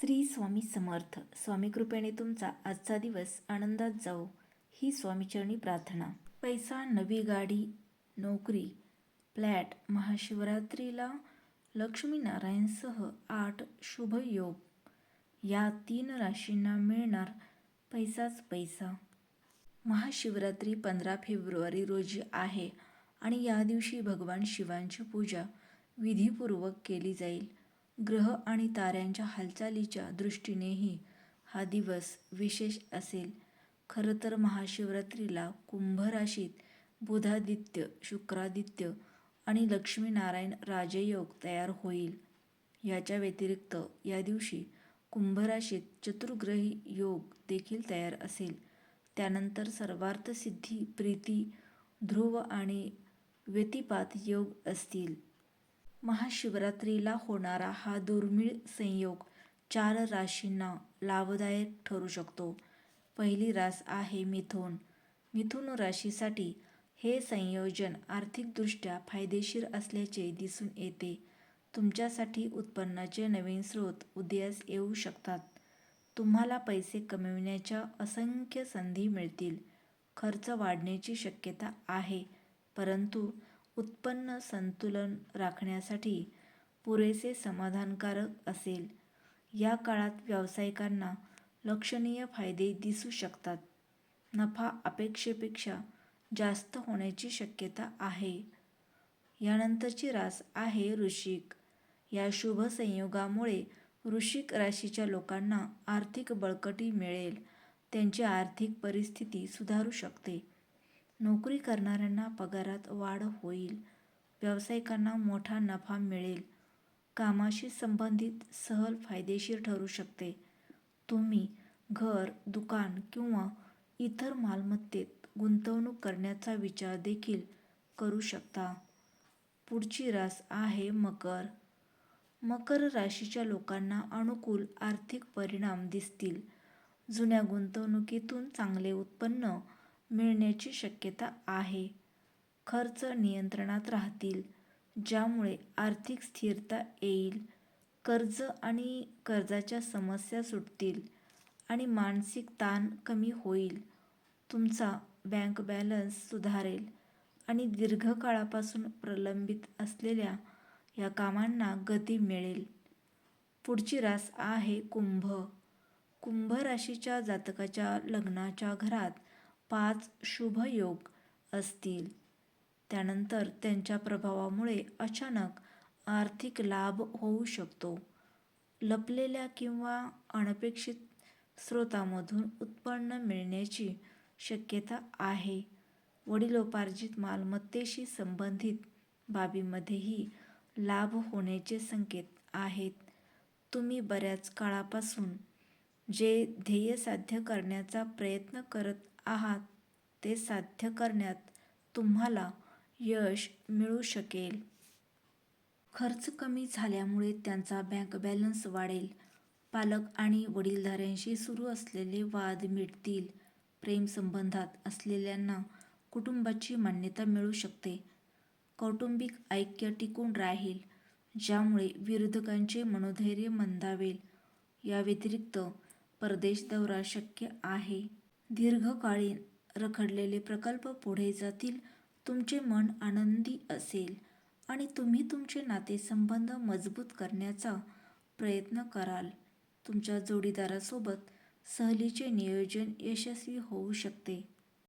श्री स्वामी समर्थ. स्वामी कृपेने तुमचा आजचा दिवस आनंदात जाओ ही स्वामीचरणी प्रार्थना. पैसा नवी गाडी नोकरी फ्लॅट महाशिवरात्रीला लक्ष्मीनारायणसह आठ शुभ योग. या तीन राशींना मिळणार पैसाच पैसा. महाशिवरात्री पंधरा फेब्रुवारी रोजी आहे आणि या दिवशी भगवान शिवांची पूजा विधीपूर्वक केली जाईल. ग्रह आणि ताऱ्यांच्या हालचालीच्या दृष्टीनेही हा दिवस विशेष असेल. खरं तर महाशिवरात्रीला कुंभ राशीत बुधादित्य शुक्रादित्य आणि लक्ष्मीनारायण राजयोग तयार होईल. याच्या व्यतिरिक्त या दिवशी कुंभराशीत चतुर्ग्रही योग देखील तयार असेल. त्यानंतर सर्वार्थसिद्धी प्रीती ध्रुव आणि व्यतिपात योग असतील. महाशिवरात्रीला होणारा हा दुर्मिळ संयोग चार राशींना लाभदायक ठरू शकतो. पहिली रास आहे मिथुन. मिथुन राशीसाठी हे संयोजन आर्थिकदृष्ट्या फायदेशीर असल्याचे दिसून येते. तुमच्यासाठी उत्पन्नाचे नवीन स्रोत उदयास येऊ शकतात. तुम्हाला पैसे कमविण्याच्या असंख्य संधी मिळतील. खर्च वाढण्याची शक्यता आहे परंतु उत्पन्न संतुलन राखण्यासाठी पुरेसे समाधानकारक असेल. या काळात व्यावसायिकांना लक्षणीय फायदे दिसू शकतात. नफा अपेक्षेपेक्षा जास्त होण्याची शक्यता आहे. यानंतरची रास आहे ऋषिक. या शुभ संयोगामुळे वृश्चिक राशीच्या लोकांना आर्थिक बळकटी मिळेल. त्यांची आर्थिक परिस्थिती सुधारू शकते. नोकरी करणाऱ्यांना पगारात वाढ होईल व्यावसायिकांना मोठा नफा मिळेल. कामाशी संबंधित सहल फायदेशीर ठरू शकते. तुम्ही घर दुकान किंवा इतर मालमत्तेत गुंतवणूक करण्याचा विचार देखील करू शकता. पुढची रास आहे मकर. मकर राशीच्या लोकांना अनुकूल आर्थिक परिणाम दिसतील. जुन्या गुंतवणुकीतून चांगले उत्पन्न मिळण्याची शक्यता आहे. खर्च नियंत्रणात राहतील ज्यामुळे आर्थिक स्थिरता येईल कर्ज आणि कर्जाच्या समस्या सुटतील आणि मानसिक ताण कमी होईल. तुमचा बँक बॅलन्स सुधारेल आणि दीर्घकाळापासून प्रलंबित असलेल्या या कामांना गती मिळेल. पुढची रास आहे कुंभ. कुंभ राशीच्या जातकाच्या लग्नाच्या घरात पाच शुभयोग असतील. त्यानंतर त्यांच्या प्रभावामुळे अचानक आर्थिक लाभ होऊ शकतो. लपलेल्या किंवा अनपेक्षित स्रोतामधून उत्पन्न मिळण्याची शक्यता आहे. वडिलोपार्जित मालमत्तेशी संबंधित बाबीमध्येही लाभ होण्याचे संकेत आहेत. तुम्ही बऱ्याच काळापासून जे ध्येय साध्य करण्याचा प्रयत्न करत आहात ते साध्य करण्यात तुम्हाला यश मिळू शकेल. खर्च कमी झाल्यामुळे त्यांचा बँक बॅलन्स वाढेल. पालक आणि वडीलधाऱ्यांशी सुरू असलेले वाद मिटतील. प्रेमसंबंधात असलेल्यांना कुटुंबाची मान्यता मिळू शकते. कौटुंबिक ऐक्य टिकून राहील ज्यामुळे विरोधकांचे मनोधैर्य मंदावेल. या व्यतिरिक्त परदेश दौरा शक्य आहे. दीर्घकालीन रखडलेले प्रकल्प पुढे जातील. तुमचे मन आनंदी असेल आणि तुम्ही तुमचे नातेसंबंध मजबूत करण्याचा प्रयत्न कराल. तुमच्या जोडीदारासोबत सहलीचे नियोजन यशस्वी होऊ शकते.